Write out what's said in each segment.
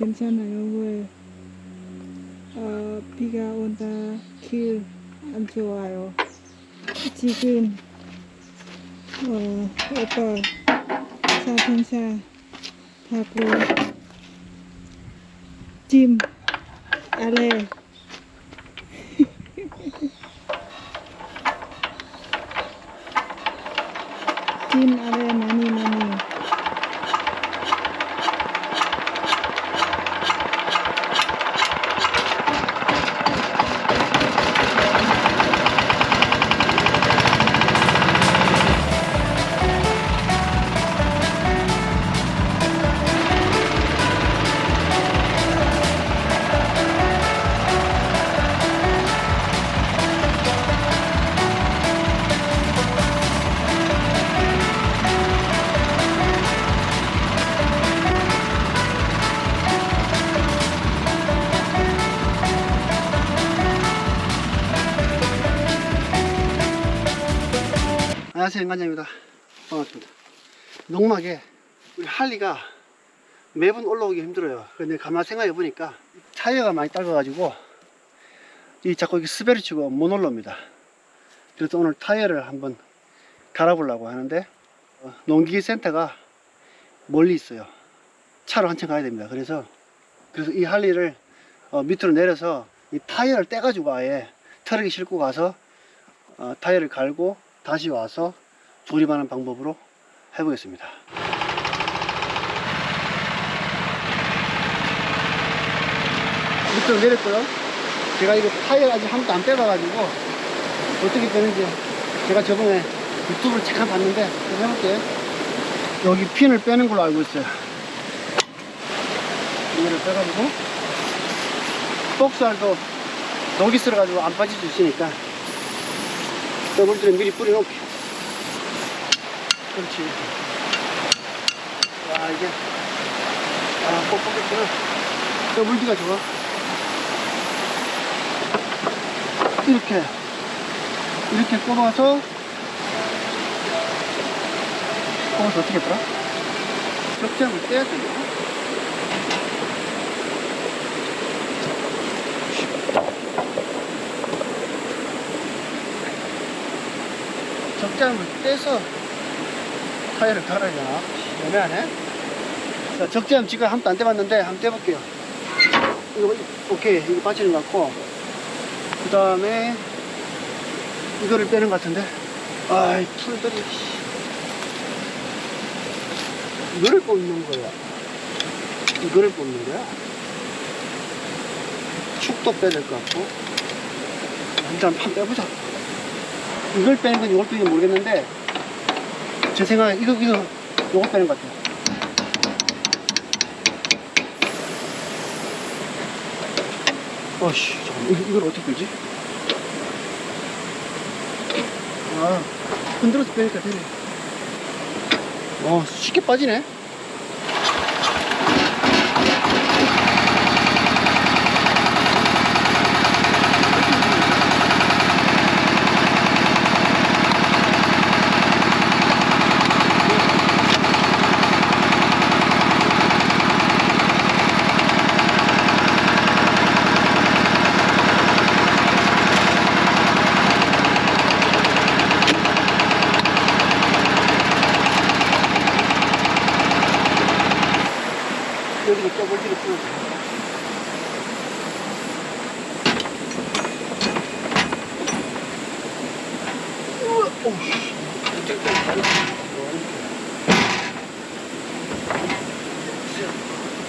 괜찮아요. 왜? 어, 비가 온다. 길 안 좋아요. 지금 어, 오빠 자동차 타고 짐 아래 안녕하세요 인간장입니다. 반갑습니다. 농막에 우리 할리가 매번 올라오기 힘들어요. 근데 가만 생각해 보니까 타이어가 많이 딸거가지고 이 자꾸 이렇게 스베르 치고 못 올라옵니다. 그래서 오늘 타이어를 한번 갈아보려고 하는데 어, 농기계 센터가 멀리 있어요. 차로 한참 가야 됩니다. 그래서 그래서 이 할리를 어, 밑으로 내려서 이 타이어를 떼 가지고 아예 트럭에 싣고 가서 어, 타이어를 갈고 다시 와서 조립하는 방법으로 해보겠습니다. 밑으로 내렸고요. 제가 이거 타이어 아직 한 번도 안 빼봐가지고 어떻게 빼는지 제가 저번에 유튜브를 잠깐 봤는데 한번 해볼게요. 여기 핀을 빼는 걸로 알고 있어요. 이거를 빼가지고 복스알도 녹이 쓸어가지고 안 빠질 수 있으니까 더블들에 미리 뿌려놓게. 그 렇지. 와, 이게, 아, 뻑뻑했구나. 더블디가 좋아. 이렇게, 이렇게 꼽아서, 꼽아서 어떻게 했더라? 적장을 떼야 되나? 적장을 떼서 타이어를 갈아야 되나? 애매하네. 자, 적재함 지금 한 번도 안 떼봤는데 한번 떼볼게요. 이거, 오케이. 이거 빠지는 것 같고. 그 다음에 이거를 빼는 것 같은데. 아이, 풀들이. 씨. 이거를 뽑는 거야. 이거를 뽑는 거야. 축도 빼야 될 것 같고. 일단 판 빼보자. 이걸 빼는 건지 이걸 빼는 건지 모르겠는데 제 생각에 이거 이거 요거 빼는 것 같아요. 어씨 잠깐만. 이거, 이걸 어떻게 빼지? 아 흔들어서 빼니까 되네. 어 쉽게 빠지네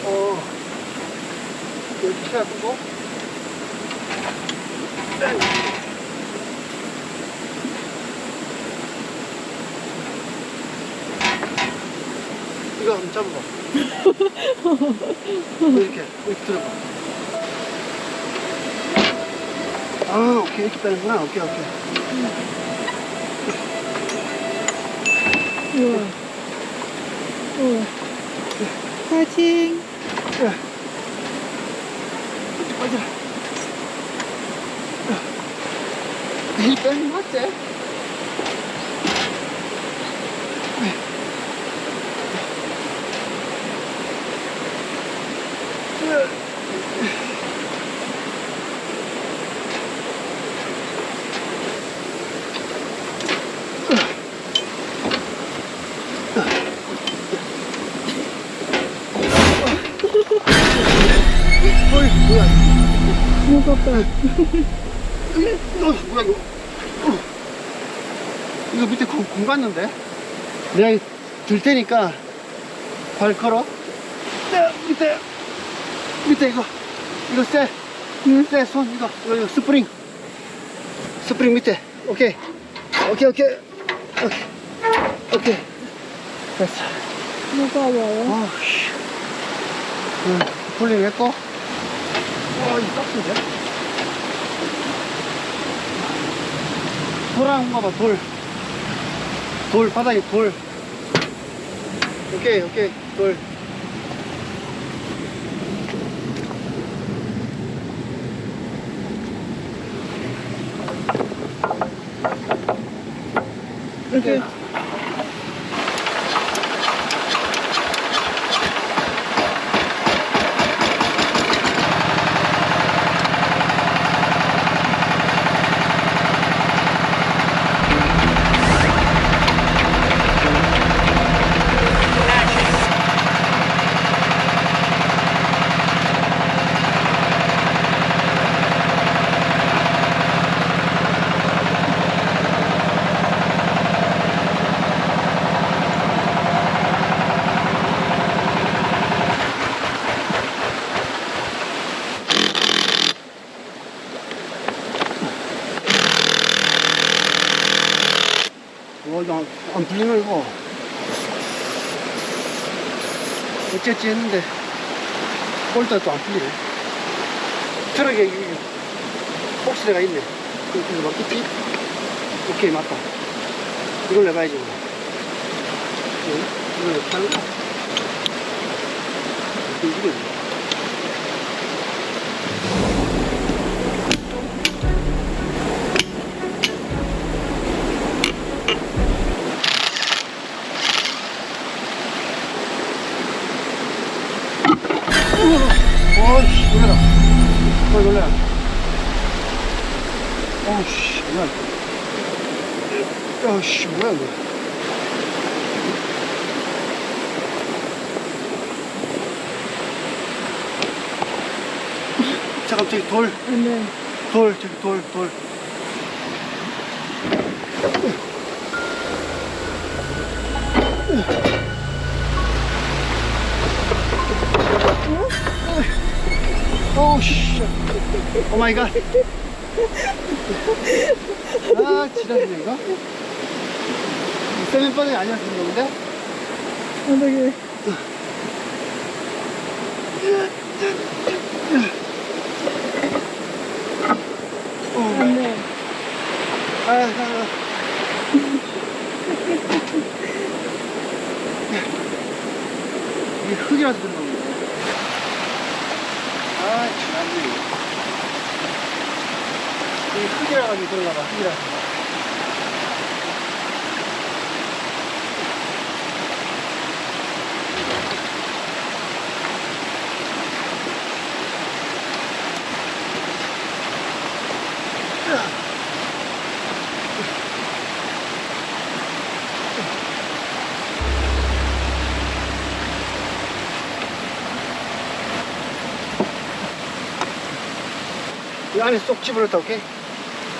어, 여기 해가지고, 이거 한번 잡아봐. 이렇게, 이렇게 들어봐. 아, 오케이. 이렇게 빼는구나. 오케이, 오케이. 우와 우와 파이팅! 맞아. 이뺀 맞지? 어이, 어, 뭐야 이거? 어. 이거 밑에 공, 공 갔는데? 내가 들 테니까 발 걸어. 네, 밑에 밑에 이거 이거 쎄, 응, 쎄손 이거 이거 이거 스프링 스프링 밑에 오케이 오케이 오케이 오케이 오케이 됐어. 무거워요. 아, 씨. 응, 폴링 했고. 와, 이 깍인데? 돌아온 거 봐, 돌. 돌, 바닥에 돌. 오케이, 오케이, 돌. 이렇게. 와, 이거 안, 안 풀리네, 이거. 어쨌지 했는데, 볼트가 또 안 풀리네. 트럭에 이 복스레가 있네. 그- 그래서 맞겠지? 오케이, 맞다. 이걸 내봐야지, 뭐. 응? 이걸 내 파는 거야. 이게 어이씨, 놀래라. 어, 놀래라. 어우씨, 뭐야, 이거. 어우씨, 뭐야, 이거. 잠깐, 저기 돌, 네. 돌, 저기 돌, 돌. 오 마이 갓. 아, 지랄이네, 이거. 세면 뻔이 아니었던 건데? 어, 안 돼. 아, 아, 아. 이게 흙이라서 그런 건데. 아, 지랄이네. 이게 흙이라 가지고 그런가 봐, 흙이라서. 이 안에 쏙 집어넣다, 오케이?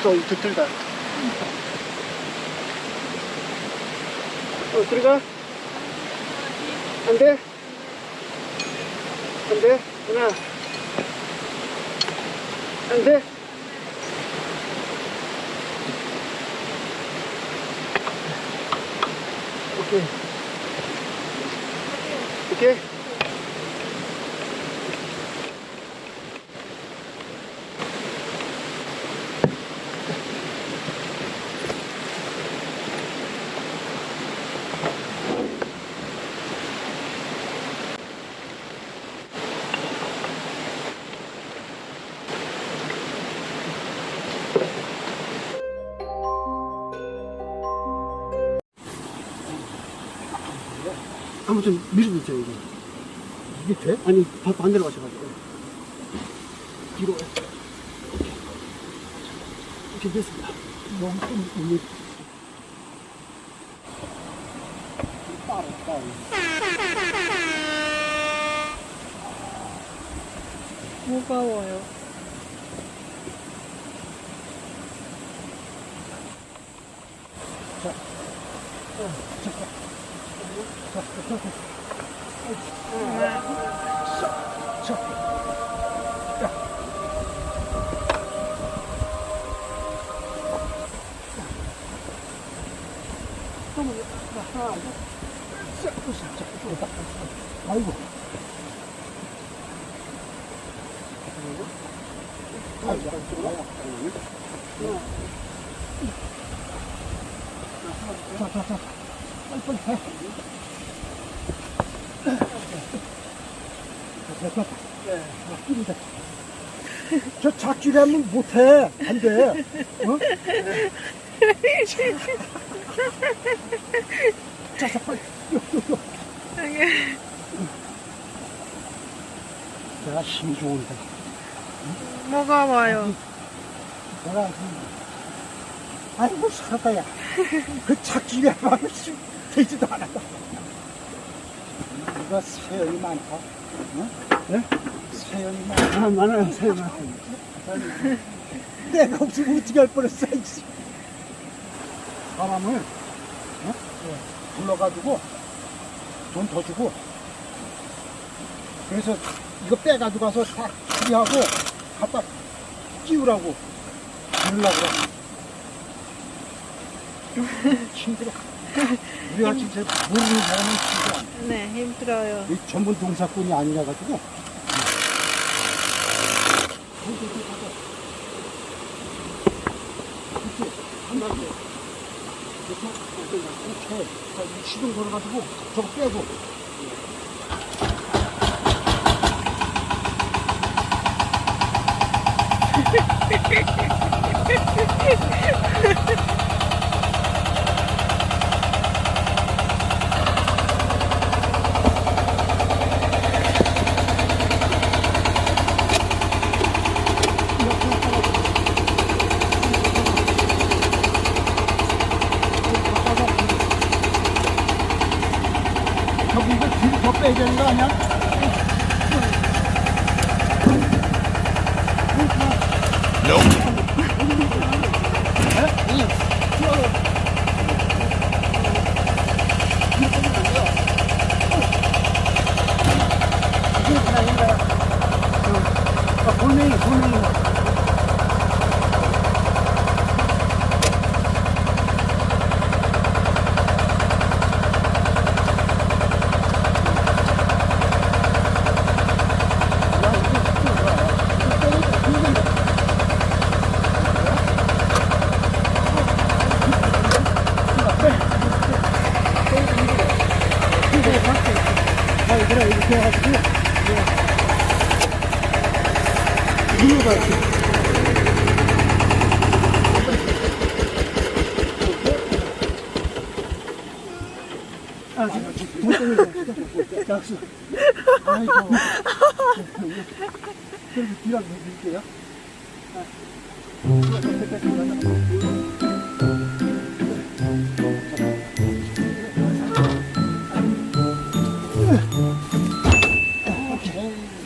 쏙 들들다. 어, 들어가. 안 돼. 안 돼. 하나. 안 돼. 오케이. 오케이. 한번 좀 밀어주세요, 이거. 이게 돼? 아니, 바- 반대로 가셔가지고. 뒤로. 이렇게 됐습니다. 너무 좀 따로 따로. 무거워요. 아이고. 자, 자, 자. 빨리, 빨리 해. 됐다. 아, 끼리다. 저 작질하면 못해. 안 돼. 어? 자, 자, 빨리. 요, 요, 요. 내가 힘이 좋은데. 무거워요. 내가 그- 아이고 살았다 야. 그 착지가 하면 씨, 되지도 않았다. 이거 세연이 많다. 응? 네? 세연이 많다. 아, 많아요, 사요, 많아요. 내가 없으면 어떻게 할 뻔했어. 이씨. 사람을 어? 불러가지고 돈 더 주고 그래서 이거 빼가지고 가서 다 수리하고 갖다 끼우라고 그래. 힘들어. 우리가 진짜 모르는 사람은 진짜 네, 힘들어요. 이 전문 동사꾼이 아니라 가지고 시동 걸어가지고 저거 빼고 더빼야 되는 거 아니야? 아, 돌멩이, 돌멩이. 아, 그래, 이렇게 해가지고. 이유가 이렇게. 아, 돈덩이. 약수. 아이고. 그래서 한번 밀게요.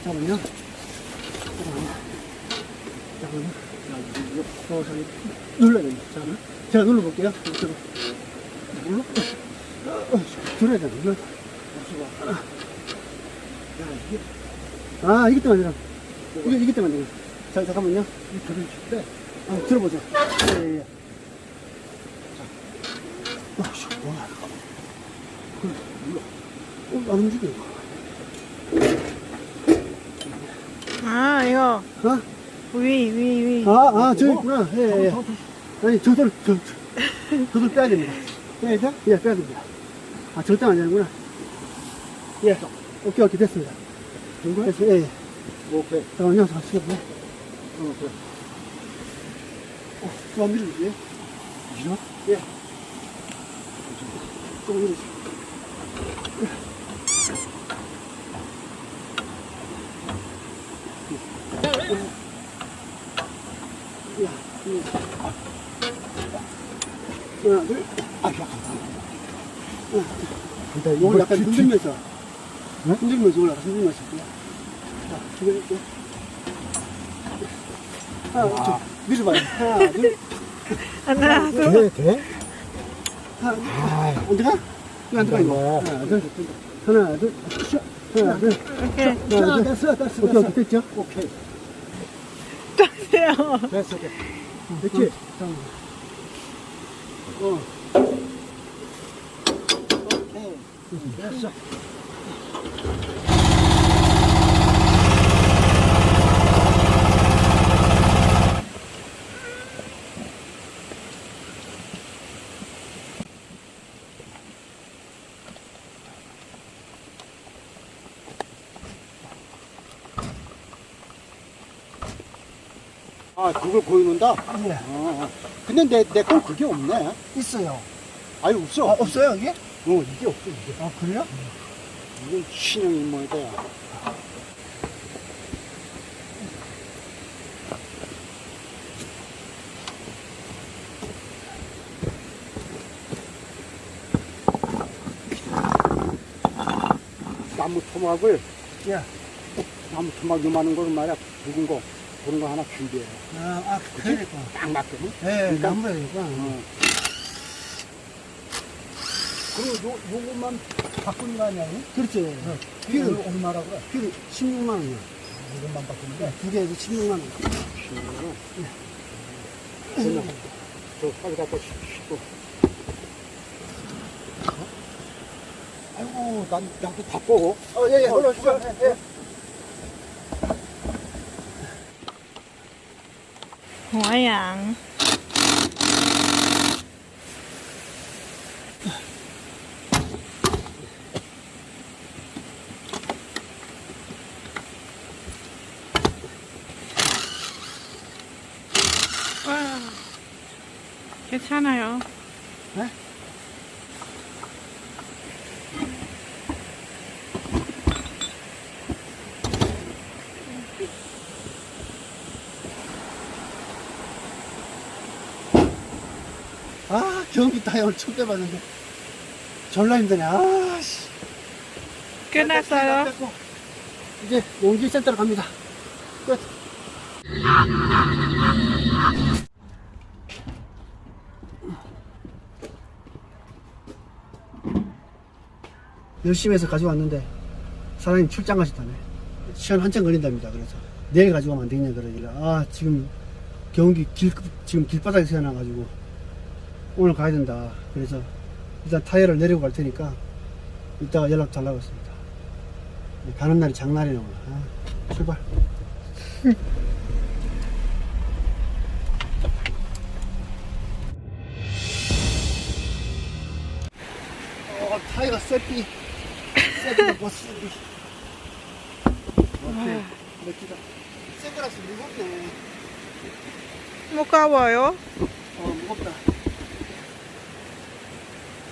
잠깐만요. 잠깐만요. 어, 눌러야 됩니다. 제가 눌러볼게요. 이쪽으로. 어, 들어야 돼. 눌러. 아, 이기 때문에 아니라. 이게, 이기 때문에 아니라. 자, 잠깐만요. 이 들을 때 아, 들어보세요. 예, 예, 예. 자. 아, 씨. 그래, 눌러. 어, 안 움직여. 아, 이거. 어? 위, 위, 위. 아, 아, 저기 있구나. 예, 예. 아니, 저들, 저, 저, 저들 빼야 됩니다. 빼야 돼? 예, 빼야 됩니다. 아, 절대 안 되는구나. 예. 오케이, 오케이, 됐습니다. 누구야? 됐어요. 예. 예. 뭐, 그래. 잠깐만요, 잠시만요. 어, 그래. 어, 그만 밀어주세요. 밀어? 예. 조금 예. 밀어주세요. 예. 하나, 둘, 아, 잠깐만. 합니다. 근데 요걸 약간 뒤- 뒤- 흔들면서, 네? 흔들면서 올라가, 흔들면서. 자, 이렇게. 하나, 와. 둘. 밀어봐요. 하나, 둘. 하나, 둘. 돼, 돼? 하나, 둘. 아, 안 들어가? 이거 안 들어가, 이거. 네. 하나, 둘. 하나, 둘. 샤. 하나, 둘. 이렇게 하나, 둘. 됐어, 됐어, 오케이, 오케이, 됐죠? 오케이. 짜세요. 됐어, 됐어. 됐지? 어. 됐어. 아, 그걸 보이는다? 예. 어, 근데 내, 내 건 그게 없네. 있어요. 아니, 없어. 아, 없어요, 이게? 어, 이게 없어, 이게. 아, 그래요? 이건 신형이 뭐야. 나무 토막을, 예. 나무 토막 요만한 거를 말이야, 굵은 거, 그런 거 하나 준비해. 아, 아, 그러니까. 딱 맞거든? 예, 그러니까-. 어. 그리고 요, 요것만 바꾸는 거 아니야? 응? 그렇죠. 필은 필은, 얼마라고 그래? 필은 16만 원이요. 이것만 바꾸는 게? 두 개에서 16만 원. 그냥 저 빨리 갖다 씻고. 아이고, 난, 나도 바빠. 어, 예, 예, 어, 올라오시죠. 예, 예. 모양. 와, 괜찮아요. 네? 아, 경기 타이어를 처음 빼봤는데. 졸라 힘드네. 아, 씨. 끝났어요. 뺐고. 이제 농지센터로 갑니다. 끝. 열심히 해서 가져왔는데 사장님 출장 가셨다네. 시간 한참 걸린답니다. 그래서 내일 가져가면 안 되겠냐 그러길래 아 지금 경기 길 지금 길바닥에 세워놔가지고 오늘 가야 된다. 그래서 일단 타이어를 내리고 갈 테니까 이따가 연락 달라고 했습니다. 가는 날이 장날이네 오늘. 아, 출발. 어, 타이가 쇠삐. 쇠삐가 뭐 쇠삐. 오케이. 맥주다. 선글라스 무겁네. 무거워요. 어, 무겁다.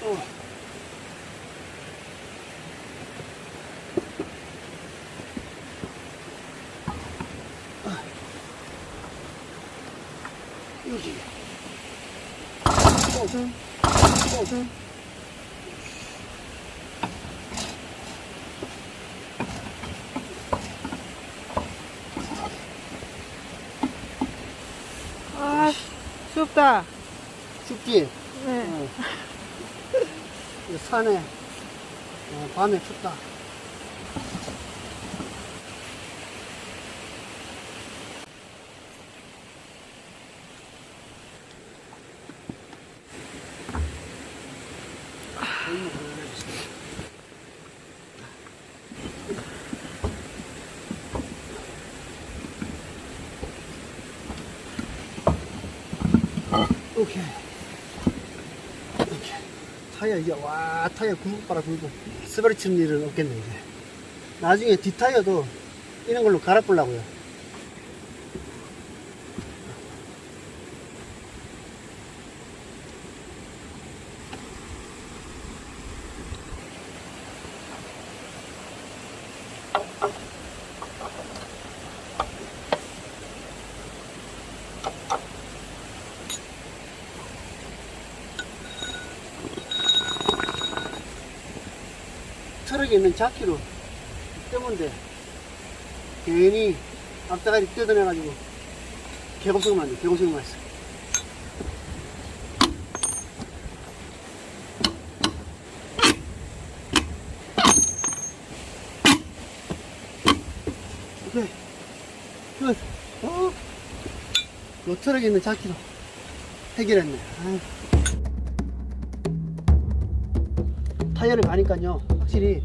어. 아. 여기. 어, 어, 어. 춥다. 춥지? 네. 어. 이 산에 어, 밤에 춥다. 이제 와 타이어 굵고 빨아 굵고 스바리 치는 일은 없겠네 이제. 나중에 뒷타이어도 이런 걸로 갈아보려고요. 있는 자키로 뜨면 돼. 괜히 앞다가리 뜯어내가지고 개고생만 돼, 개고생만 했어. 오케이. 끝. 어? 요 트럭에 있는 자키로 해결했네. 아유. 타이어를 가니까요 확실히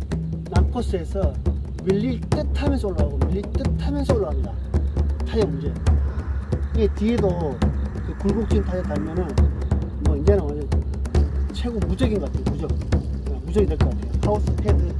남코스에서 밀릴 듯 하면서 올라가고 밀릴 듯 하면서 올라갑니다. 타이어 문제. 이게 뒤에도 그 굴곡진 타이어 달면은 뭐 이제는 완전 최고 무적인 것 같아요. 무적. 무적이 될 것 같아요. 하우스 패드